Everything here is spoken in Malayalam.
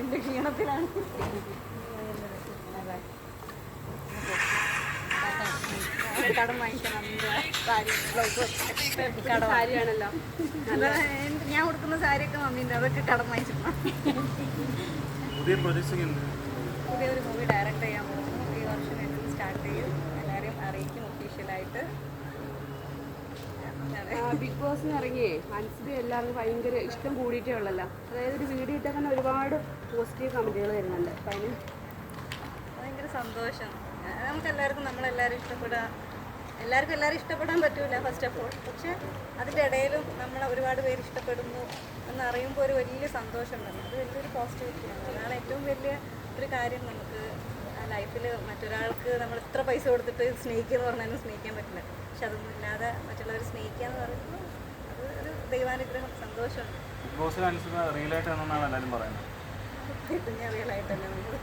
എന്റെ ക്ഷീണത്തിലാണ്. കടം വാങ്ങിക്കണം. ഞാൻ കൊടുക്കുന്ന സാരിയൊക്കെ മമ്മീന്റെ അതൊക്കെ കടം വാങ്ങിച്ചിട്ടുണ്ട് പുതിയ പുതിയൊരു മൂവി ഡയറക്റ്റ് ചെയ്യാൻ പോകുന്നു. ഈ വർഷം സ്റ്റാർട്ട് ചെയ്യും. എല്ലാവരെയും അറിയിക്കും ഒഫീഷ്യലായിട്ട് ബിഗ് ബോസിന് ഇറങ്ങിയേ. മനസ്സിൽ എല്ലാവർക്കും ഭയങ്കര ഇഷ്ടം കൂടിയിട്ടേ ഉള്ളല്ലോ. അതായത് ഒരു വീഡിയോ തന്നെ ഒരുപാട് പോസിറ്റീവ് കമന്റുകൾ വരുന്നുണ്ട്. അപ്പം അതിന് ഭയങ്കര സന്തോഷം. ആ, നമുക്ക് എല്ലാവർക്കും നമ്മളെല്ലാവരും ഇഷ്ടപ്പെടാം എല്ലാവർക്കും എല്ലാവരും ഇഷ്ടപ്പെടാൻ പറ്റൂല ഫസ്റ്റ് ഓഫ് ഓൾ പക്ഷെ അതിന്റെ ഇടയിലും നമ്മൾ ഒരുപാട് പേര് ഇഷ്ടപ്പെടുന്നു എന്നറിയുമ്പോൾ ഒരു വലിയ സന്തോഷം തന്നെ അത് വലിയൊരു പോസിറ്റിവിറ്റിയാണ് അതാണ് ഏറ്റവും വലിയ ഒരു കാര്യം നമുക്ക് ലൈഫിൽ മറ്റൊരാൾക്ക് നമ്മൾ ഇത്ര പൈസ കൊടുത്തിട്ട് സ്നേഹിക്കുക എന്ന് പറഞ്ഞാലും സ്നേഹിക്കാൻ പറ്റില്ല. പക്ഷെ അതൊന്നും ഇല്ലാതെ മറ്റുള്ളവർ എന്ന് പറയുമ്പോൾ അത് ഒരു ദൈവാനുഗ്രഹം സന്തോഷമുണ്ട് ബിഗ് ബോസിൽ അനുസരിച്ച് റിയൽ ആയിട്ട് എന്നാണ് എല്ലാവരും പറയുന്നത്. കുഞ്ഞറിയലായിട്ടല്ല നമ്മൾ